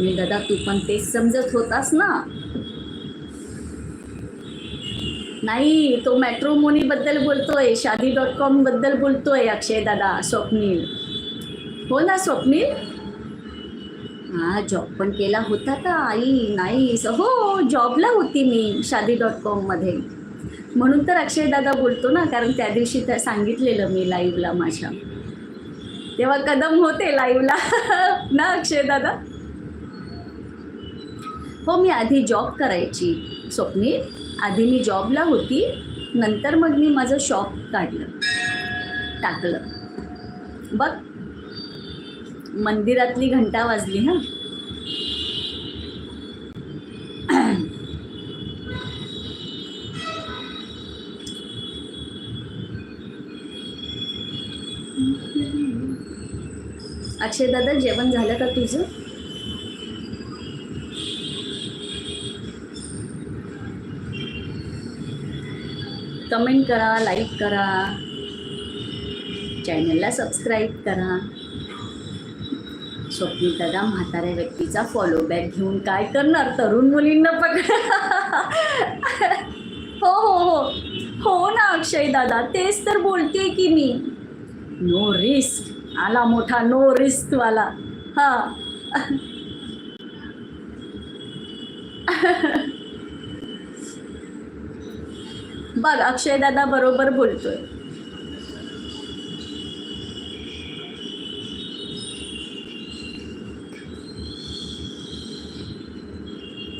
मी दादा तू पण तेच समजत होतास ना? नाही तो मॅट्रोमोनी बद्दल बोलतोय शादी डॉट कॉमबद्दल बोलतोय अक्षय दादा स्वप्नील. हो ना स्वप्नील? हा जॉब पण केला होता का आई? नाही हो जॉबला होती मी शादी डॉट कॉममध्ये म्हणून तर अक्षय दादा बोलतो ना कारण त्या दिवशी त्या सांगितलेलं मी लाईव्हला माझ्या. तेव्हा कदम होते लाईव्हला ना अक्षय दादा? हो मी आधी जॉब करायची स्वप्नील आधी मी जॉबला होती. नंतर मग मी माझं शॉप काढलं. टाकलं. बघ. मंदिरातली घंटा वाजली ना अक्षय दादा जेवण झालं का तुझं? कमेंट करा लाईक करा. चॅनलला सबस्क्राईब करा. स्वप्नी दादा म्हाताऱ्या व्यक्तीचा फॉलोबॅक घेऊन काय करणार? तरुण मुलींना पकड. हो हो हो. हो ना अक्षय दादा. तेच तर बोलते की मी. नो रिस्क आला मोठा नो रिस्कवाला हां. बघ अक्षय दादा बरोबर बोलतोय.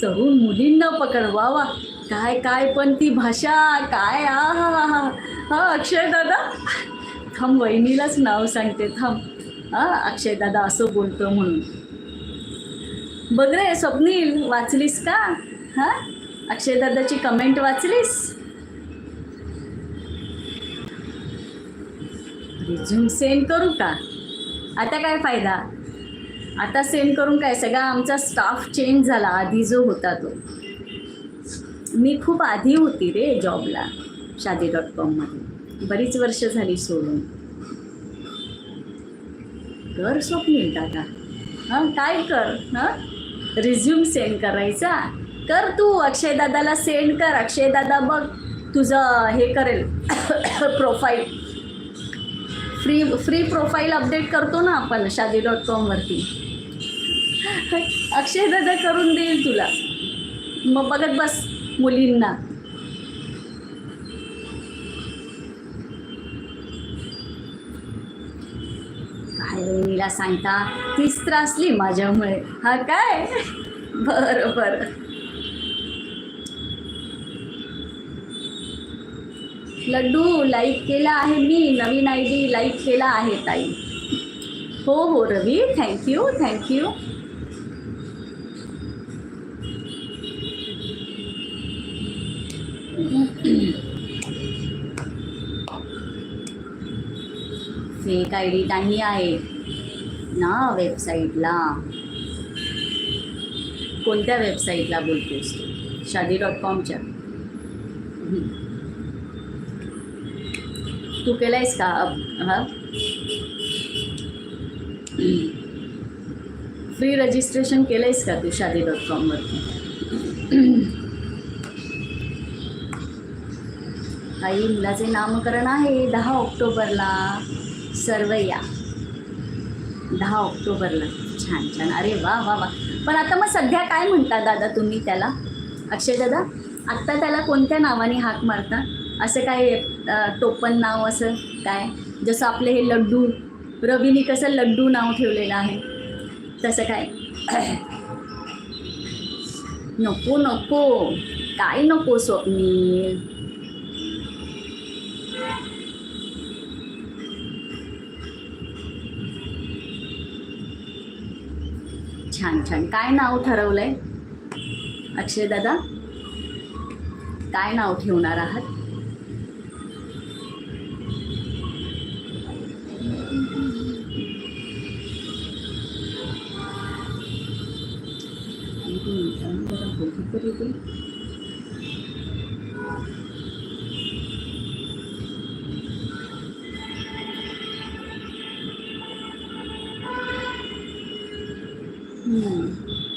तरुण मुलींना पकडवा वा काय काय पण ती भाषा काय आ हा हा अक्षय दादा. थांब वहिनीलाच नाव सांगते थांब. हा अक्षय दादा असं बोलतो म्हणून. बघ रे स्वप्नील वाचलीस का? हां? अक्षय दादाची कमेंट वाचलीस? रिझ्यूम सेंड करू का? आता काय फायदा? आता सेंड करून काय? सगळा आमचा स्टाफ चेंज झाला. आधी जो होता तो. मी खूप आधी होती रे जॉबला शादी डॉट कॉममध्ये बरीच वर्ष झाली सोडून. कर स्वप्नील दादा. हां? काय कर? हां? रिझ्यूम सेंड करायचा? कर तू. अक्षय दादाला सेंड कर. अक्षय दादा बघ तुझं हे करेल profile. Free free profile update करतो ना आपण शादी डॉट कॉमवरती अक्षय दादा करून देईल तुला. मग बघत बस मुलींना. काय वहिनीला सांगता? तीच त्रासली माझ्यामुळे. हा काय? बरं बरं. लड्डू लाईक केला आहे मी नवीन आय डी लाईक केला आहे ताई. हो हो Ravi thank you thank you fake I D नाही आहे. ना वेबसाईटला कोणत्या वेबसाईटला बोलतोस तू? शादी डॉट कॉमच्या तू केला आहेस का? हां? फ्री रजिस्ट्रेशन केलं आहेस का तू शादी डॉट कॉमवरती आई मुलाचे नामकरण आहे दहा ऑक्टोबरला. सर्व या दहा ऑक्टोबरला. छान छान. अरे वा वा वा. पण आता मग सध्या काय म्हणता दादा तुम्ही त्याला? अक्षय दादा आत्ता त्याला कोणत्या नावाने हाक मारता? असं काय टोपण नाव असं काय? जसं आपले हे लड्डू रवीने कसं लड्डू नाव ठेवलेलं आहे. तसं काय? नको नको. काय नको स्वप्नील छान छान. काय नाव ठरवलंय? अक्षय दादा? काय नाव ठेवणार आहात? कधीतरी ते.